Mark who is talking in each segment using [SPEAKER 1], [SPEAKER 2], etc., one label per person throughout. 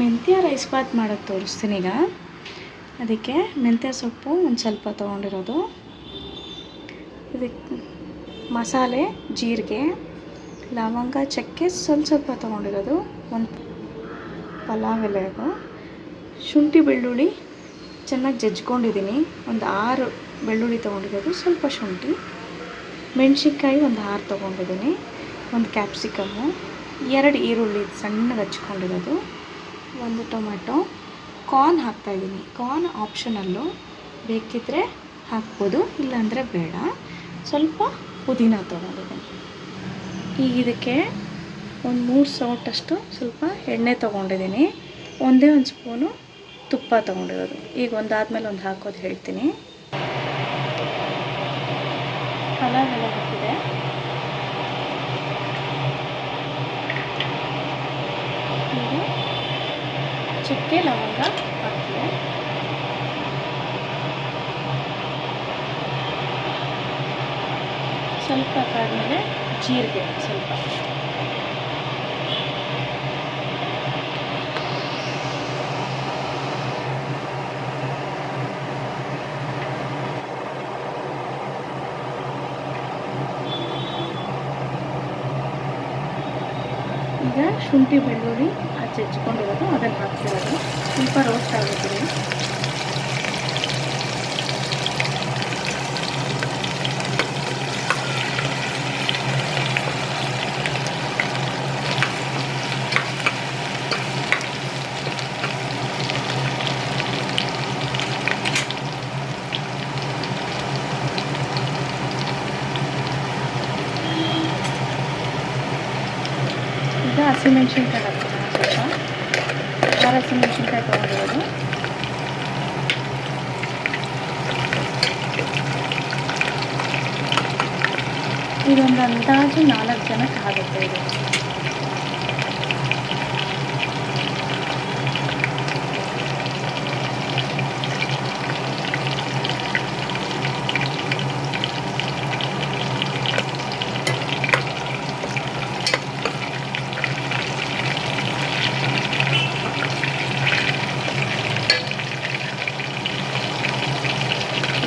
[SPEAKER 1] ಮೆಂತ್ಯ ರೈಸ್ ಬಾತ್ ಮಾಡೋದು ತೋರಿಸ್ತೀನಿ ಈಗ. ಅದಕ್ಕೆ ಮೆಂತ್ಯ ಸೊಪ್ಪು ಒಂದು ಸ್ವಲ್ಪ ತೊಗೊಂಡಿರೋದು. ಇದಕ್ಕೆ ಮಸಾಲೆ, ಜೀರಿಗೆ, ಲವಂಗ, ಚಕ್ಕೆ ಸ್ವಲ್ಪ ಸ್ವಲ್ಪ ತೊಗೊಂಡಿರೋದು. ಒಂದು ಪಲಾವ್ ಎಲೆ ಅದು. ಶುಂಠಿ ಬೆಳ್ಳುಳ್ಳಿ ಚೆನ್ನಾಗಿ ಜಜ್ಕೊಂಡಿದ್ದೀನಿ. ಒಂದು ಆರು ಬೆಳ್ಳುಳ್ಳಿ ತೊಗೊಂಡಿರೋದು, ಸ್ವಲ್ಪ ಶುಂಠಿ. ಮೆಣಸಿನ್ಕಾಯಿ ಒಂದು ಆರು ತೊಗೊಂಡಿದ್ದೀನಿ. ಒಂದು ಕ್ಯಾಪ್ಸಿಕಮ್ಮು ಎರಡು ಈರುಳ್ಳಿ ಸಣ್ಣಗೆ ಹಚ್ಕೊಂಡಿರೋದು. ಒಂದು ಟೊಮೆಟೊ. ಕಾರ್ನ್ ಹಾಕ್ತಾಯಿದ್ದೀನಿ ಕಾರ್ನ್ ಆಪ್ಷನಲ್ಲು ಬೇಕಿದ್ದರೆ ಹಾಕ್ಬೋದು, ಇಲ್ಲಾಂದರೆ ಬೇಡ. ಸ್ವಲ್ಪ ಪುದೀನ ತೊಗೊಂಡಿದ್ದೀನಿ. ಈಗ ಇದಕ್ಕೆ ಒಂದು ಮೂರು ಸೌಟಷ್ಟು ಸ್ವಲ್ಪ ಎಣ್ಣೆ ತೊಗೊಂಡಿದ್ದೀನಿ. ಒಂದೇ ಒಂದು ಸ್ಪೂನು ತುಪ್ಪ ತೊಗೊಂಡಿರೋದು. ಈಗ ಒಂದಾದ್ಮೇಲೆ ಒಂದು ಹಾಕೋದು ಹೇಳ್ತೀನಿ. ಪಲಾವ್ ಎಲ್ಲ ಹಾಕಿದೆ ಈಗ ಚಕ್ಕೆ ಲವಂಗ ಹಾಕ್ತೀವಿ ಸ್ವಲ್ಪ ಕಾದ್ಮೇಲೆ ಜೀರಿಗೆ ಸ್ವಲ್ಪ. ಶುಂಠಿ ಬೆಳ್ಳುಳ್ಳಿ ಹಚ್ಚಿ ಹೆಚ್ಕೊಂಡಿರೋದು ಅದನ್ನು ಹಾಕ್ತಿರೋದು. ಸ್ವಲ್ಪ ರೋಸ್ಟ್ ಆಗುತ್ತದೆ ಈಗ ಹಸಿಮೆಣ್ಸಿನ್ಕಾಯಿ ಹಾಕ್ತೀನಿ ಸ್ವಲ್ಪ. ಆರು ಹಸಿಮೆಣ್ಸಿನ್ಕಾಯಿ ತೊಗೊಂಡಿರೋದು. ಇದೊಂದು ಅಂದಾಜು ನಾಲ್ಕು ಜನಕ್ಕೆ ಆಗುತ್ತೆ ಇದು.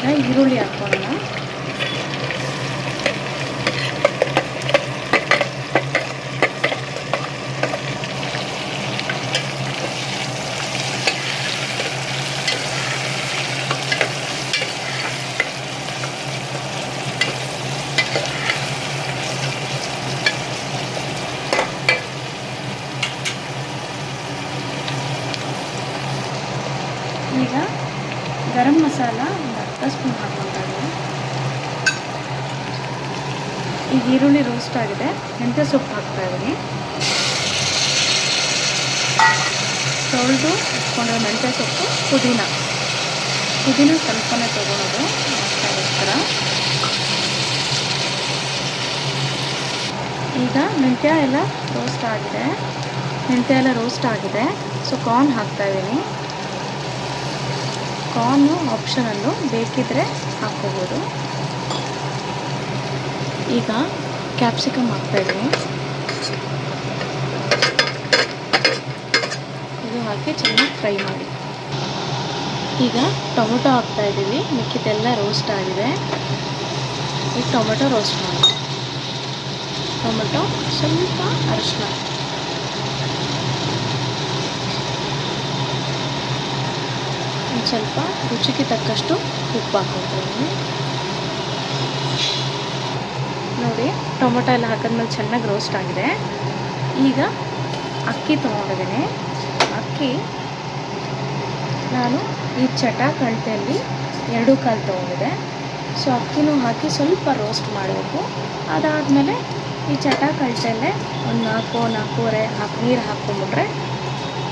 [SPEAKER 1] ಈಗ ಈರುಳ್ಳಿ ಹಾಕ್ಕೊಳ್ಳೋಣ ಈಗ ಗರಂ ಮಸಾಲ ಒಂದು ಅರ್ಧ ಸ್ಪೂನ್ ಇದ್ದೀನಿ. ಈಗ ಈರುಳ್ಳಿ ರೋಸ್ಟ್ ಆಗಿದೆ. ಮೆಂತ್ಯ ಸೊಪ್ಪು ಹಾಕ್ತಾ ಇದ್ದೀನಿ. ತೊಳೆದು ಇಟ್ಕೊಂಡಿರೋ ಮೆಂತ್ಯ ಸೊಪ್ಪು ಪುದೀನ. ಪುದೀನ ಸ್ವಲ್ಪನೇ ತೊಗೊಳೋದು. ನಾಷ್ಟಾಗೋಸ್ಕರ ಈಗ ಮೆಂತ್ಯ ಎಲ್ಲ ರೋಸ್ಟ್ ಆಗಿದೆ. ಮೆಂತ್ಯ ಎಲ್ಲ ರೋಸ್ಟ್ ಆಗಿದೆ. ಸೊ ಕಾರ್ನ್ ಹಾಕ್ತಾ ಇದ್ದೀನಿ. ಕಾರ್ನು ಆಪ್ಷನನ್ನು ಬೇಕಿದ್ದರೆ ಹಾಕ್ಕೋಬೋದು. ಈಗ ಕ್ಯಾಪ್ಸಿಕಮ್ ಹಾಕ್ತಾಯಿದ್ದೀನಿ ಇದು ಹಾಕಿ ಚೆನ್ನಾಗಿ ಫ್ರೈ ಮಾಡಿ. ಈಗ ಟೊಮೊಟೊ ಹಾಕ್ತಾಯಿದ್ದೀವಿ ಮಿಕ್ಕಿದೆಲ್ಲ ರೋಸ್ಟ್ ಆಗಿದೆ. ಈಗ ಟೊಮೆಟೊ ರೋಸ್ಟ್ ಮಾಡಿ ಟೊಮೊಟೊ ಸ್ವಲ್ಪ ಅರಿಶಿನ. ಸ್ವಲ್ಪ ರುಚಿಗೆ ತಕ್ಕಷ್ಟು ಉಪ್ಪು ಹಾಕೊಳ್ತೀನಿ ನೋಡಿ, ಟೊಮೊಟೊ ಎಲ್ಲ ಹಾಕಿದ್ಮೇಲೆ ಚೆನ್ನಾಗಿ ರೋಸ್ಟ್ ಆಗಿದೆ. ಈಗ ಅಕ್ಕಿ ತೊಗೊಂಡಿದ್ದೀನಿ. ಅಕ್ಕಿ ನಾನು ಈ ಚಟ ಕಳ್ತೆಯಲ್ಲಿ ಎರಡೂ ಕಾಲು ತೊಗೊಂಡಿದೆ ಸೊ ಅಕ್ಕಿನೂ ಹಾಕಿ ಸ್ವಲ್ಪ ರೋಸ್ಟ್ ಮಾಡಬೇಕು. ಅದಾದಮೇಲೆ ಈ ಚಟ ಕಳ್ತೆಯಲ್ಲೇ ಒಂದು ನಾಲ್ಕು, ನಾಲ್ಕೂವರೆ ಹಾಕಿ, ನೀರು ಹಾಕ್ಕೊಂಬಿಟ್ರೆ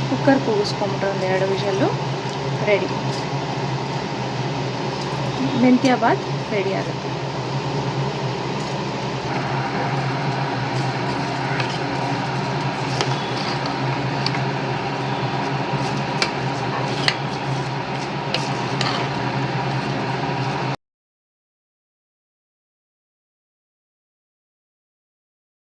[SPEAKER 1] ಕುಕ್ಕರ್ ಕೂಗಿಸ್ಕೊಂಬಿಟ್ರೆ ಒಂದು ಎರಡು ವಿಷಲ್ಲು. ರೆಡಿ ಮೆಂತ್ಯ ಬಾತ್ ರೆಡಿ ಆಗುತ್ತೆ